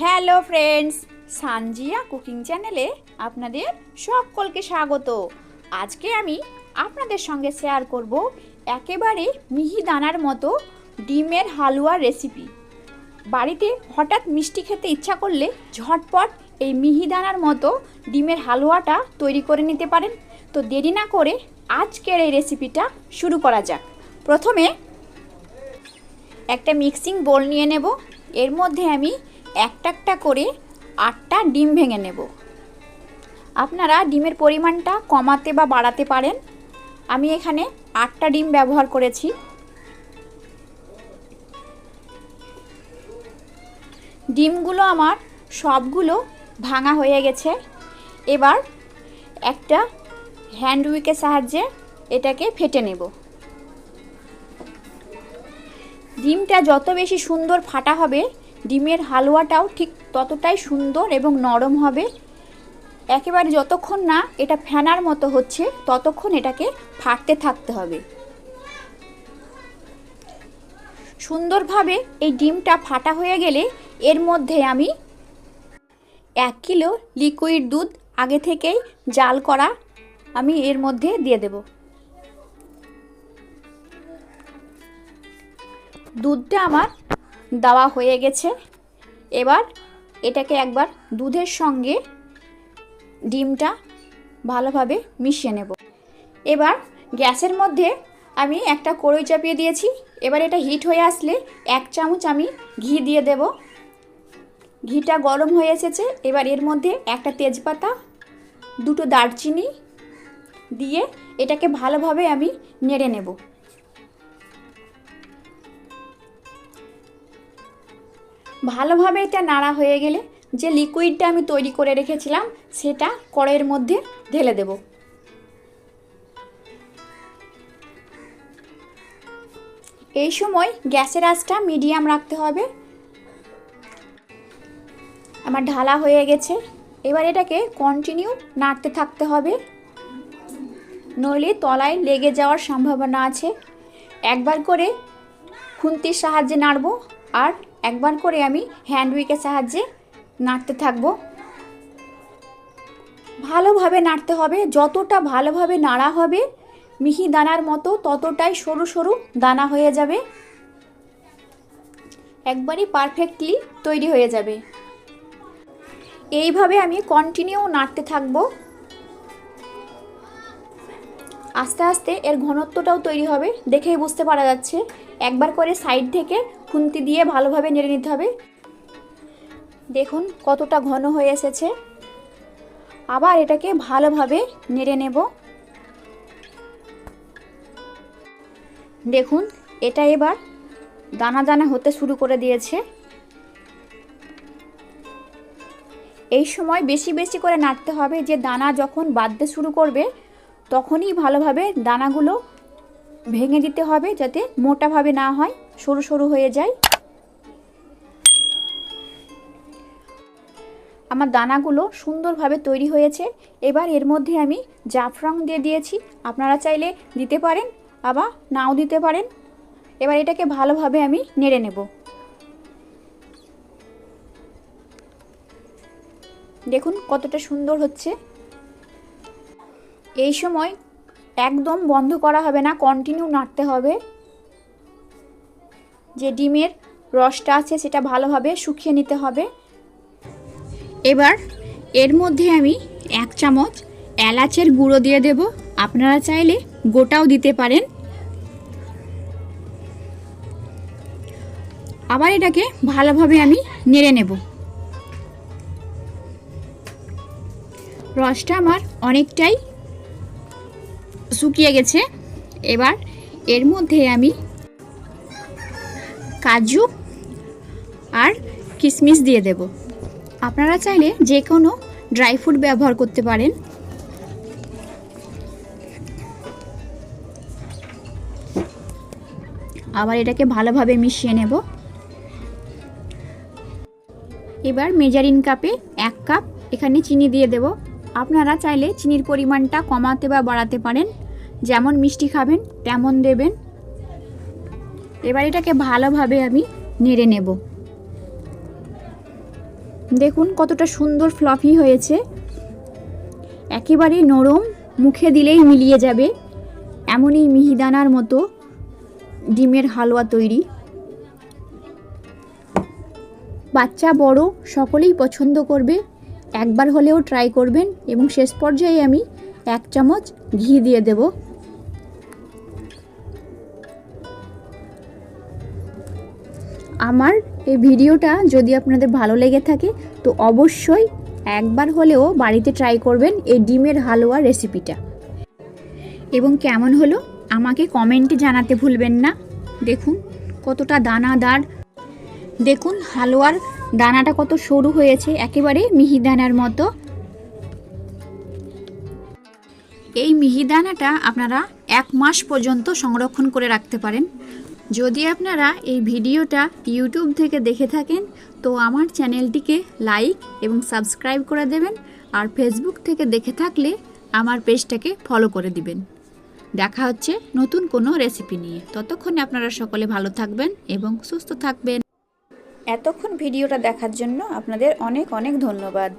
Hello friends, Sanjia cooking চ্যানেলে আপনাদের সকলকে স্বাগত। আজকে আমি আপনাদের সঙ্গে শেয়ার করব একেবারে মিহি দানার মতো ডিমের হালুয়ার রেসিপি বাড়িতে হঠাৎ মিষ্টি খেতে ইচ্ছা করলে ঝটপট এই মিহিদানার মতো ডিমের হালুয়াটা তৈরি করে নিতে পারেন। তো দেরি না করে আজকের এই রেসিপিটা শুরু করা যাক। প্রথমে একটা মিক্সিং বোল নিয়ে নেব। এর মধ্যে আমি একটা একটা করে আটটা ডিম ভেঙে নেব। আপনারা ডিমের পরিমাণটা কমাতে বা বাড়াতে পারেন। আমি এখানে আটটা ডিম ব্যবহার করেছি। ডিমগুলো আমার সবগুলো ভাঙা হয়ে গেছে। এবার একটা হ্যান্ড উইকের সাহায্যে এটাকে ফেটে নেব। ডিমটা যত বেশি সুন্দর ফাটা হবে ডিমের হালুয়াটাও ঠিক ততটাই সুন্দর এবং নরম হবে। একেবারে যতক্ষণ না এটা ফেনার মতো হচ্ছে, ততক্ষণ এটাকে ফাটতে থাকতে হবে। সুন্দরভাবে এই ডিমটা ফাটা হয়ে গেলে এর মধ্যে আমি এক কিলো লিকুইড দুধ আগে থেকেই জাল করা আমি এর মধ্যে দিয়ে দেব। দুধটা আমার দেওয়া হয়ে গেছে। এবার এটাকে একবার দুধের সঙ্গে ডিমটা ভালোভাবে মিশিয়ে নেব। এবার গ্যাসের মধ্যে আমি একটা কড়ই চাপিয়ে দিয়েছি। এবার এটা হিট হয়ে আসলে এক চামচ আমি ঘি দিয়ে দেব। ঘিটা গরম হয়ে এসেছে। এবার এর মধ্যে একটা তেজপাতা, দুটো দারচিনি দিয়ে এটাকে ভালোভাবে আমি নেড়ে নেব। ভালোভাবে এটা নাড়া হয়ে গেলে যে লিকুইডটা আমি তৈরি করে রেখেছিলাম, সেটা কড়াইয়ের মধ্যে ঢেলে দেব। এই সময় গ্যাসের আঁচটা মিডিয়াম রাখতে হবে। আমার ঢালা হয়ে গেছে। এবার এটাকে কন্টিনিউ নাড়তে থাকতে হবে। নইলে তলায় লেগে যাওয়ার সম্ভাবনা আছে। একবার করে খুন্তির সাহায্যে নাড়বো, আর একবার করে আমি হ্যান্ড উইকের সাহায্যে নাড়তে থাকব। ভালোভাবে নাড়তে হবে, যতটা ভালোভাবে নাড়া হবে, মিহি দানার মতো ততটাই সরু সরু দানা হয়ে যাবে। একবারই পারফেক্টলি তৈরি হয়ে যাবে। এইভাবে আমি কন্টিনিউ নাড়তে থাকব। আস্তে আস্তে এর ঘনত্বটাও তৈরি হবে, দেখেই বুঝতে পারা যাচ্ছে। একবার করে সাইড থেকে খুন্তি দিয়ে ভালোভাবে নেড়ে নিতে হবে। দেখুন কতটা ঘন হয়ে এসেছে। আবার এটাকে ভালোভাবে নেড়ে নেব। দেখুন, এটা এবার দানা দানা হতে শুরু করে দিয়েছে। এই সময় বেশি বেশি করে নাড়তে হবে যে দানা যখন বাঁধতে শুরু করবে, তখনই ভালোভাবে দানাগুলো ভেঙে দিতে হবে যাতে মোটাভাবে না হয়, সরু সরু হয়ে যায়। আমার দানাগুলো সুন্দরভাবে তৈরি হয়েছে। এবার এর মধ্যে আমি জাফরাং দিয়ে দিয়েছি। আপনারা চাইলে দিতে পারেন, আবার নাও দিতে পারেন। এবার এটাকে ভালোভাবে আমি নেড়ে নেব। দেখুন কতটা সুন্দর হচ্ছে। এই সময় একদম বন্ধ করা হবে না কন্টিনিউ নাড়তে হবে। যে ডিমের রসটা আছে সেটা ভালোভাবে শুকিয়ে নিতে হবে। এবার এর মধ্যে আমি এক চামচ এলাচের গুঁড়ো দিয়ে দেব। আপনারা চাইলে গোটাও দিতে পারেন। আবার এটাকে ভালোভাবে আমি নেড়ে নেব। রসটা আমার অনেকটাই শুকিয়ে গেছে। এবার এর মধ্যে আমি কাজু আর কিশমিশ দিয়ে দেব। আপনারা চাইলে যে কোনো ড্রাই ফ্রুট ব্যবহার করতে পারেন। আবার এটাকে ভালোভাবে মিশিয়ে নেব। এবার মেজারিন কাপে এক কাপ এখানে চিনি দিয়ে দেব। আপনারা চাইলে চিনির পরিমাণটা কমাতে বা বাড়াতে পারেন। যেমন মিষ্টি খাবেন, তেমন দেবেন। এবার এটাকে ভালোভাবে আমি নেড়ে নেব। দেখুন কতটা সুন্দর ফ্লফি হয়েছে। একেবারে নরম, মুখে দিলেই মিলিয়ে যাবে। এমনই মিহিদানার মতো ডিমের হালুয়া তৈরি। বাচ্চা, বড়, সকলেই পছন্দ করবে। একবার হলেও ট্রাই করবেন এবং শেষ পর্যায়ে আমি এক চামচ ঘি দিয়ে দেব। আমার এই ভিডিওটা যদি আপনাদের ভালো লেগে থাকে, তো অবশ্যই একবার হলেও বাড়িতে ট্রাই করবেন এই ডিমের হালুয়া রেসিপিটা এবং কেমন হলো আমাকে কমেন্টে জানাতে ভুলবেন না। দেখুন কতটা দানাদার। দেখুন হালুয়ার দানাটা কত সরু হয়েছে, একেবারে মিহিদানার মতো। এই মিহিদানাটা আপনারা এক মাস পর্যন্ত সংরক্ষণ করে রাখতে পারেন। যদি আপনারা এই ভিডিওটা ইউটিউব থেকে দেখে থাকেন, তো আমার চ্যানেলটিকে লাইক এবং সাবস্ক্রাইব করে দেবেন আর ফেসবুক থেকে দেখে থাকলে আমার পেজটাকে ফলো করে দিবেন। দেখা হচ্ছে নতুন কোনো রেসিপি নিয়ে। ততক্ষণে আপনারা সকলে ভালো থাকবেন এবং সুস্থ থাকবেন। এতক্ষণ ভিডিওটা দেখার জন্য আপনাদের অনেক অনেক ধন্যবাদ।